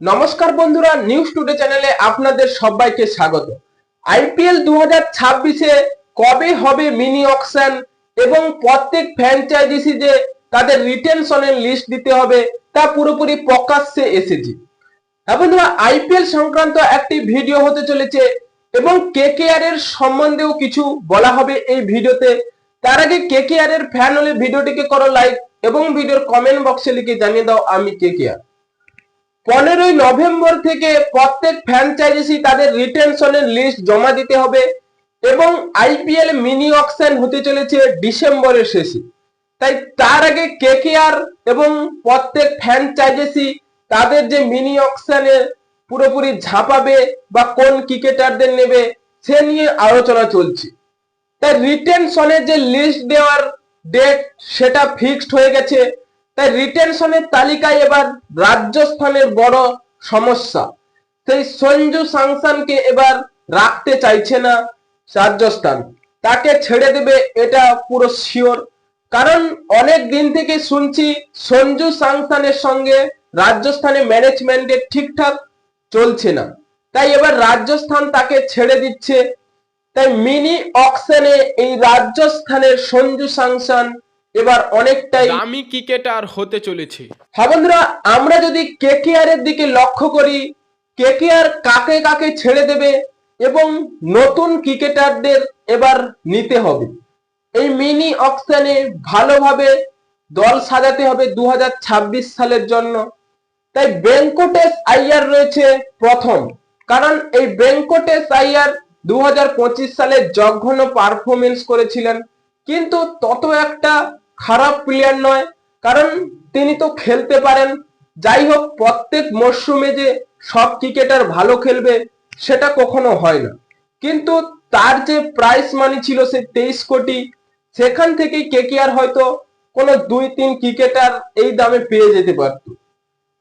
নমস্কার বন্ধুরা news today চ্যানেলে আপনাদের সবাইকে স্বাগত। আইপিএল দু হাজার ছাব্বিশে কবে হবে মিনি অকশন এবং প্রত্যেক ফ্র্যাঞ্চাইজি যে তাদের রিটেনশনের লিস্ট দিতে হবে, তা পুরোপুরি প্রকাশ্যে এসেছে। হ্যাঁ বন্ধুরা আইপিএল সংক্রান্ত একটি ভিডিও হতে চলেছে এবং কে কে আর এর সম্বন্ধেও কিছু বলা হবে এই ভিডিওতে তার আগে কে কে আর এর ফ্যান হলে ভিডিওটিকে করো লাইক এবং ভিডিওর কমেন্ট বক্সে লিখে জানিয়ে দাও, আমি কেকেআর পনেরোই নভেম্বর থেকে প্রত্যেক ফ্র্যাঞ্চাইজি তাদের রিটেনশনের লিস্ট জমা দিতে হবে এবং আইপিএল মিনি অকশন হতে চলেছে ডিসেম্বরের শেষে। তাই তার আগে কেকেআর এবং প্রত্যেক ফ্র্যাঞ্চাইজি তাদের যে মিনি অকশনে পুরোপুরি ঝাঁপাবে বা কোন ক্রিকেটারদের নেবে, সে নিয়ে আলোচনা চলছে। তাই রিটেনশনের যে লিস্ট দেওয়ার ডেট সেটা ফিক্সড হয়ে গেছে। তাই রিটেনশনের তালিকায় এবার রাজস্থানের বড় সমস্যা। সেই সঞ্জু সাংসানকে এবার রাখতে চাইছে না রাজস্থান তাকে ছেড়ে দেবে এটা পুরো শিওর কারণ অনেক দিন থেকে শুনছি সঞ্জু সাংসানের সঙ্গে রাজস্থানের ম্যানেজমেন্টের ঠিকঠাক চলছে না। তাই এবার রাজস্থান তাকে ছেড়ে দিচ্ছে। তাই মিনি অকশনে এই রাজস্থানের সঞ্জু সাংসান এবার অনেকটাই দামি ক্রিকেটার হতে চলেছে। হ্যাঁ বন্ধুরা আমরা যদি কেকেআর এর দিকে লক্ষ্য করি কেকেআর কাকে কাকে ছেড়ে দেবে এবং নতুন ক্রিকেটারদের এবার নিতে হবে। এই মিনি অকশনে ভালোভাবে দল সাজাতে হবে দু হাজার ছাব্বিশ সালের জন্য। তাই বেঙ্কটেশ আইয়ার রয়েছে প্রথম। কারণ এই বেঙ্কটেশ আইয়ার দু হাজার পঁচিশ সালে জঘন্য পারফরমেন্স করেছিলেন। কিন্তু তত একটা খারাপ প্লেয়ার নয়। কারণ তিনি তো খেলতে পারেন। যাই হোক, প্রত্যেক মরশুমে যে সব ক্রিকেটার ভালো খেলবে, সেটা কখনো হয় না। কিন্তু তার যে প্রাইস মানি ছিল সে তেইশ কোটি, সেখান থেকেই কেকেআর হয়তো কোনো দুই তিন ক্রিকেটার এই দামে পেয়ে যেতে পারত।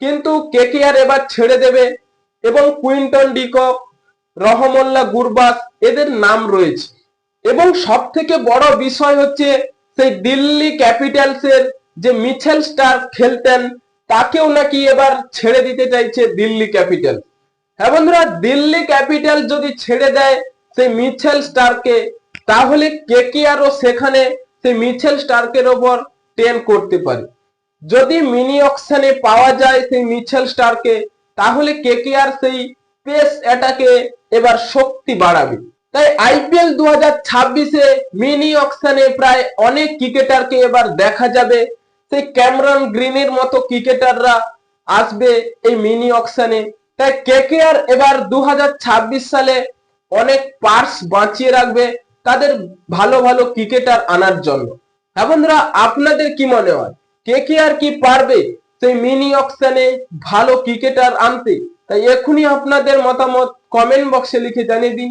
কিন্তু কেকেআর এবার ছেড়ে দেবে এবং কুইন্টন ডিকক, রহমল্লা গুরবাস, এদের নাম রয়েছে। এবং সব থেকে বড় বিষয় হচ্ছে সেই দিল্লি ক্যাপিটালস এর যে মিচেল স্টার খেলতেন, তাকেও নাকি এবার ছেড়ে দিতে চাইছে দিল্লি ক্যাপিটাল। হ্যাঁ বন্ধুরা, দিল্লি ক্যাপিটাল যদি ছেড়ে দেয় সেই মিচেল স্টারকে, তাহলে কেকেআরও সেখানে সেই মিচেল স্টার্কের ওপর টেন করতে পারে। যদি মিনি অকশনে পাওয়া যায় সেই মিচেল স্টারকে, তাহলে কেকেআর সেই পেস অ্যাটাকে এবার শক্তি বাড়াবে। তাই আইপিএল দু হাজার ছাব্বিশে মিনি অকশনে প্রায় অনেক ক্রিকেটারকে এবার দেখা যাবে। সেই ক্যামরন গ্রিনের মতো ক্রিকেটাররা আসবে এই মিনি অকশনে। তাই কেকেআর এবার দু হাজার ছাব্বিশ সালে অনেক পার্স বাঁচিয়ে রাখবে তাদের ভালো ভালো ক্রিকেটার আনার জন্য। হ্যাঁ বন্ধুরা, আপনাদের কি মনে হয়? কেকেআর কি পারবে সেই মিনি অকশনে ভালো ক্রিকেটার আনতে? তাই এখনই আপনাদের মতামত কমেন্ট বক্সে লিখে জানিয়ে দিন।